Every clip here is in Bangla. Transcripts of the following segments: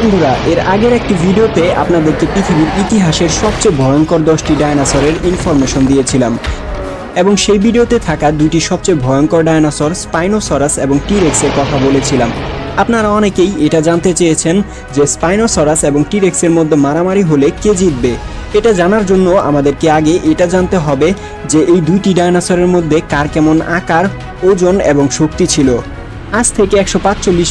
বন্ধুরা, এর আগের একটি ভিডিওতে আপনাদেরকে পৃথিবীর ইতিহাসের সবচেয়ে ভয়ঙ্কর দশটি ডায়নাসরের ইনফরমেশন দিয়েছিলাম। এবং সেই ভিডিওতে থাকা দুটি সবচেয়ে ভয়ঙ্কর ডায়নাসর স্পাইনোসরাস এবং টিরেক্সের কথা বলেছিলাম। আপনারা অনেকেই এটা জানতে চেয়েছেন যে স্পাইনোসরাস এবং টিরেক্সের মধ্যে মারামারি হলে কে জিতবে। এটা জানার জন্য আমাদেরকে আগে এটা জানতে হবে যে এই দুইটি ডায়নাসরের মধ্যে কার কেমন আকার, ওজন এবং শক্তি ছিল। আজ থেকে একশো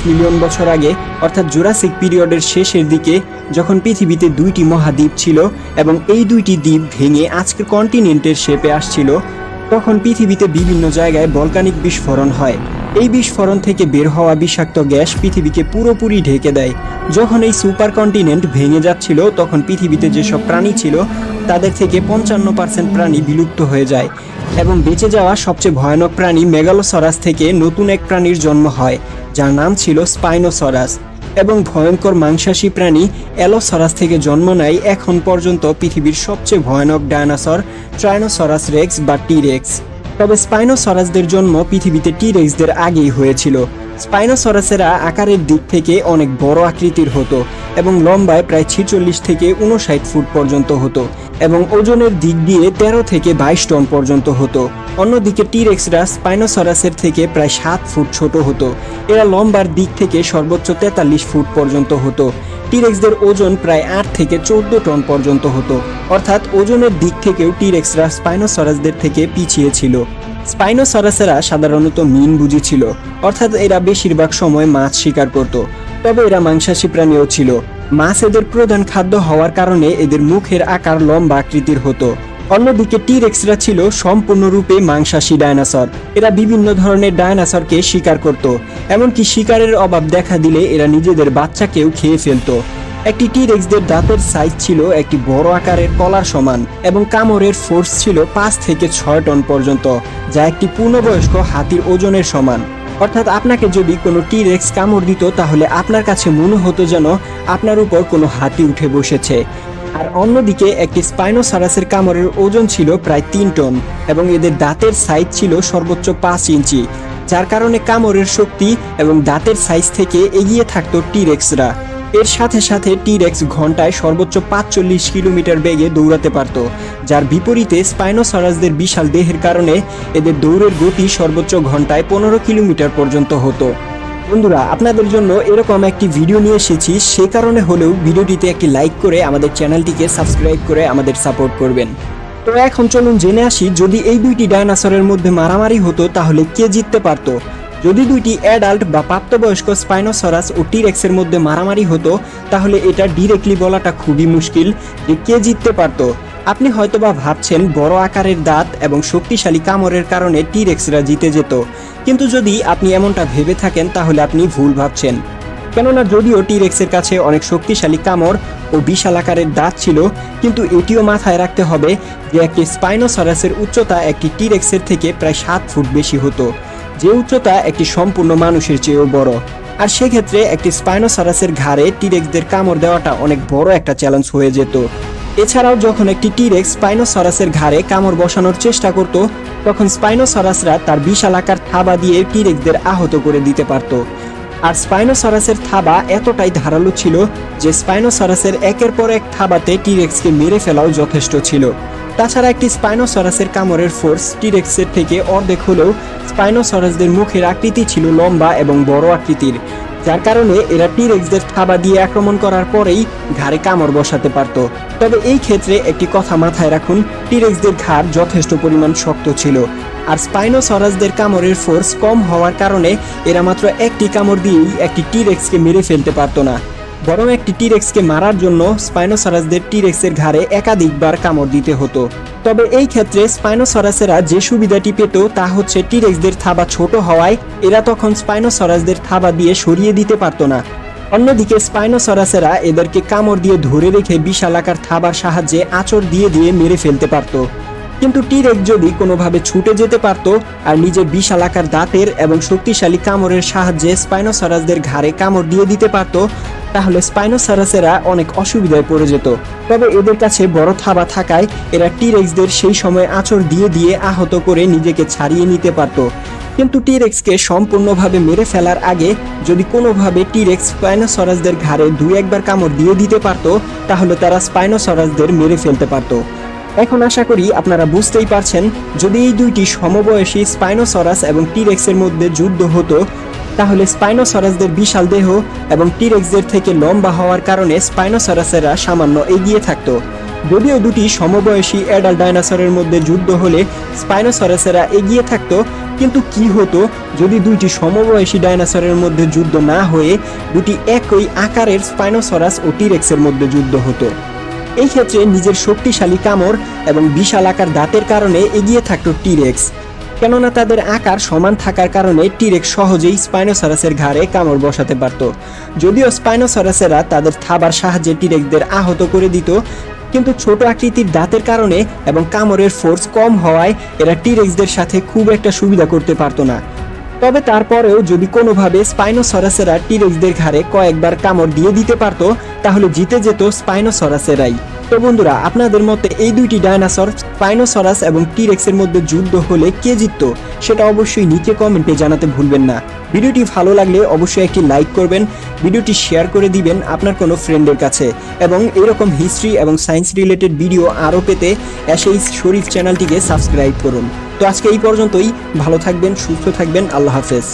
মিলিয়ন বছর আগে, অর্থাৎ জুরাসিক পিরিয়ডের শেষের দিকে, যখন পৃথিবীতে দুইটি মহাদ্বীপ ছিল এবং এই দুইটি দ্বীপ ভেঙে আজকের কন্টিনেন্টের শেপে আসছিল, তখন পৃথিবীতে বিভিন্ন জায়গায় বলকানিক বিস্ফোরণ হয়। এই বিস্ফোরণ থেকে বের হওয়া বিষাক্ত গ্যাস পৃথিবীকে পুরোপুরি ঢেকে দেয়। যখন এই সুপার কন্টিনেন্ট ভেঙে যাচ্ছিল, তখন পৃথিবীতে যেসব প্রাণী ছিল, তাদের থেকে পঞ্চান্ন পার্সেন্ট প্রাণী বিলুপ্ত হয়ে যায়। এবং বেঁচে যাওয়া সবচেয়ে ভয়ানক প্রাণী মেগালোসরাস থেকে নতুন এক প্রাণীর জন্ম হয়, যার নাম ছিল স্পাইনোসরাস এবং ভয়ঙ্কর মাংসাশী প্রাণী অ্যালোসরাস থেকে জন্ম নেয় এখন পর্যন্ত পৃথিবীর সবচেয়ে ভয়ানক ডায়নাসর ট্রাইনোসরাস রেক্স বা টিরেক্স তবে স্পাইনোসরাসদের জন্ম পৃথিবীতে টিরেক্সদের আগেই হয়েছিল। স্পাইনোসরাসেরা আকারের দিক থেকে অনেক বড় আকৃতির হতো এবং লম্বায় প্রায় ছিচল্লিশ থেকে উনষাট ফুট পর্যন্ত হতো এবং ওজনের দিক দিয়ে তেরো থেকে বাইশ টন পর্যন্ত হতো। অন্যদিকে টিরেক্সরা স্পাইনোসরাসের থেকে প্রায় সাত ফুট ছোট হতো। এরা লম্বার দিক থেকে সর্বোচ্চ তেতাল্লিশ ফুট পর্যন্ত হতো। টিরেক্সদের ওজন প্রায় আট থেকে চোদ্দ টন পর্যন্ত হতো। অর্থাৎ ওজনের দিক থেকেও টিরেক্সরা স্পাইনোসরাসদের থেকে পিছিয়ে ছিল। স্পাইনোসরাসেরা সাধারণত মিন বুঝি ছিল, অর্থাৎ এরা বেশিরভাগ সময় মাছ শিকার করত, তবে এরা মাংসাশী প্রাণীও ছিল। মাছ এদের প্রধান খাদ্য হওয়ার কারণে এদের মুখের আকার লম্বা আকৃতির হতো। অন্যদিকে টিরেক্সরা ছিল সম্পূর্ণরূপে মাংসাশী ডায়নাসর এরা বিভিন্ন ধরনের ডায়নাসরকে শিকার করত, এমনকি শিকারের অভাব দেখা দিলে এরা নিজেদের বাচ্চাকেও খেয়ে ফেলতো। একটি টিরেক্সদের দাঁতের সাইজ ছিল একটি বড় আকারের কলার সমান এবং কামড়ের ফোর্স ছিল পাঁচ থেকে ছয় টন পর্যন্ত, যা একটি পূর্ণবয়স্ক হাতির ওজনের সমান। অর্থাৎ আপনাকে যদি কোনো টিরেক্স কামড় দিত, তাহলে আপনার কাছে মনে হতো যেন আপনার উপর কোনো হাতি উঠে বসেছে। আর অন্যদিকে একটি স্পাইনোসারাসের কামড়ের ওজন ছিল প্রায় তিন টন এবং এদের দাঁতের সাইজ ছিল সর্বোচ্চ পাঁচ ইঞ্চি, যার কারণে কামড়ের শক্তি এবং দাঁতের সাইজ থেকে এগিয়ে থাকতো টিরেক্সরা এর সাথে সাথে টিরেক্স ঘন্টায় সর্বোচ্চ পাঁচচল্লিশ কিলোমিটার বেগে দৌড়াতে পারত, যার বিপরীতে স্পাইনোসরাসদের বিশাল দেহের কারণে এদের দৌড়ের গতি সর্বোচ্চ ঘন্টায় পনেরো কিলোমিটার পর্যন্ত হতো। বন্ধুরা, আপনাদের জন্য এরকম একটি ভিডিও নিয়ে এসেছি। সে কারণে হলেও ভিডিওটিতে একটি লাইক করে আমাদের চ্যানেলটিকে সাবস্ক্রাইব করে আমাদের সাপোর্ট করবেন। তো এখন চলুন জেনে আসি, যদি এই দুইটি ডায়নাসরের মধ্যে মারামারি হতো, তাহলে কে জিততে পারতো? যদি দুইটি অ্যাডাল্ট বা প্রাপ্তবয়স্ক স্পাইনোসরাস ও টিরেক্সের মধ্যে মারামারি হতো, তাহলে এটা ডিরেক্টলি বলাটা খুবই মুশকিল যে কে জিততে পারতো। আপনি হয়তোবা ভাবছেন, বড় আকারের দাঁত এবং শক্তিশালী কামড়ের কারণে টিরেক্সরা জিতে যেত। কিন্তু যদি আপনি এমনটা ভেবে থাকেন, তাহলে আপনি ভুল ভাবছেন। কেননা যদিও টিরেক্সের কাছে অনেক শক্তিশালী কামড় ও বিশাল আকারের দাঁত ছিল, কিন্তু এটিও মাথায় রাখতে হবে যে একটি স্পাইনোসরাসের উচ্চতা একটি টিরেক্সের থেকে প্রায় সাত ফুট বেশি হতো। যে উচ্চতা একটি সম্পূর্ণ মানুষের চেয়েও বড়। আর সেক্ষেত্রে একটি স্পাইনোসারাসের ঘাড়ে টিরেক্সদের কামড় দেওয়াটা অনেক বড় একটা চ্যালেঞ্জ হয়ে যেত। এছাড়াও যখন একটি টিরেক্স স্পাইনোসরাসের ঘাড়ে কামড় বসানোর চেষ্টা করত, তখন স্পাইনোসরাসরা তার বিশাল আকার থাবা দিয়ে টিরেক্সদের আহত করে দিতে পারত। আর স্পাইনোসরাসের থাবা এতটাই ধারালো ছিল যে স্পাইনোসরাসের একের পর এক থাবাতে টিরেক্সকে মেরে ফেলাও যথেষ্ট ছিল। তাছাড়া একটি স্পাইনোসরাসের কামড়ের ফোর্স টিরেক্সের থেকে অর্ধেক হলেও স্পাইনোসরাসদের মুখের আকৃতি ছিল লম্বা এবং বড় আকৃতির, যার কারণে এরা টিরেক্সদের থাবা দিয়ে আক্রমণ করার পরেই ঘাড়ে কামড় বসাতে পারত। তবে এই ক্ষেত্রে একটি কথা মাথায় রাখুন টিরেক্সদের ঘাড় যথেষ্ট পরিমাণ শক্ত ছিল, আর স্পাইনোসরাসদের কামড়ের ফোর্স কম হওয়ার কারণে এরা মাত্র একটি কামড় দিয়েই একটি টিরেক্সকে মেরে ফেলতে পারতো না। বরং একটি টিরেক্সকে মারার জন্য স্পাইনোসরাসদের টিরেক্সের ঘাড়ে একাধিকবার কামড় দিতে হতো। তবে এই ক্ষেত্রে স্পাইনোসরাসেরা যে সুবিধাটি পেত তা হচ্ছে টিরেক্সদের থাবা ছোট হওয়ায় এরা তখন স্পাইনোসরাসদের থাবা দিয়ে সরিয়ে দিতে পারতো না। অন্যদিকে স্পাইনোসরাসেরা এদেরকে কামড় দিয়ে ধরে রেখে বিশালাকার থাবার সাহায্যে আঁচড় দিয়ে দিয়ে মেরে ফেলতে পারত। কিন্তু টিরেক যদি কোনোভাবে ছুটে যেতে পারত আর নিজের বিশাল আকার দাঁতের এবং শক্তিশালী কামড়ের সাহায্যে স্পাইনোসরাসদের ঘাড়ে কামড় দিয়ে দিতে পারত তাহলে স্পাইনোসারাসেরা অনেক অসুবিধায় পড়ে যেত। তবে এদের কাছে বড় থাবা থাকায় এরা টিরেক্সদের সেই সময় আঁচড় দিয়ে দিয়ে আহত করে নিজেকে ছাড়িয়ে নিতে পারত। কিন্তু টিরেক্সকে সম্পূর্ণভাবে মেরে ফেলার আগে যদি কোনোভাবে টিরেক্স স্পাইনোসরাসদের ঘাড়ে দুই একবার কামড় দিয়ে দিতে পারতো, তাহলে তারা স্পাইনোসরাসদের মেরে ফেলতে পারতো। এখন আশা করি আপনারা বুঝতেই পারছেন, যদি এই দুইটি সমবয়সী স্পাইনোসরাস এবং টিরেক্সের মধ্যে যুদ্ধ হতো তাহলে স্পাইনোসরাসদের বিশাল দেহ এবং টিরেক্সদের থেকে লম্বা হওয়ার কারণে স্পাইনোসরাসেরা সামান্য এগিয়ে থাকতো। যদিও দুটি সমবয়সী অ্যাডাল ডাইনোসরের মধ্যে যুদ্ধ হলে স্পাইনোসরাসেরা এগিয়ে থাকতো, কিন্তু কি হতো যদি দুইটি সমবয়সী ডাইনোসরের মধ্যে যুদ্ধ না হয়ে দুটি একই আকারের স্পাইনোসরাস ও টিরেক্সের মধ্যে যুদ্ধ হতো। এই ক্ষেত্রে নিজের শক্তিশালী কামড় এবং বিশাল আকার দাঁতের কারণে এগিয়ে থাকতো টিরেক্স। কেননা তাদের আকার সমান থাকার কারণে টিরেক সহজেই স্পাইনোসরাসের ঘাড়ে কামড় বসাতে পারত। যদিও স্পাইনোসরাসেরা তাদের থাবার সাহায্যে টিরেক্সদের আহত করে দিত, কিন্তু ছোট আকৃতির দাঁতের কারণে এবং কামড়ের ফোর্স কম হওয়ায় এরা টিরেক্সদের সাথে খুব একটা সুবিধা করতে পারতো না। তবে তারপরেও যদি কোনোভাবে স্পাইনোসরাসেরা টিরেক্সদের ঘাড়ে কয়েকবার কামড় দিয়ে দিতে পারতো, তাহলে জিতে যেত স্পাইনোসরাসেরাই। তো বন্ধুরা, আপনাদের মতে এই দুইটি ডায়নাসর স্পাইনোসরাস এবং টিরেক্সের মধ্যে যুদ্ধ হলে কে জিততো, সেটা অবশ্যই নিচে কমেন্টে জানাতে ভুলবেন না। ভিডিওটি ভালো লাগলে অবশ্যই একটি লাইক করবেন, ভিডিওটি শেয়ার করে দিবেন আপনার কোনো ফ্রেন্ডের কাছে এবং এরকম হিস্ট্রি এবং সায়েন্স রিলেটেড ভিডিও আরও পেতে এসেই শরীফ চ্যানেলটিকে সাবস্ক্রাইব করুন। তো আজকে এই পর্যন্তই, ভালো থাকবেন, সুস্থ থাকবেন, আল্লাহ হাফেজ।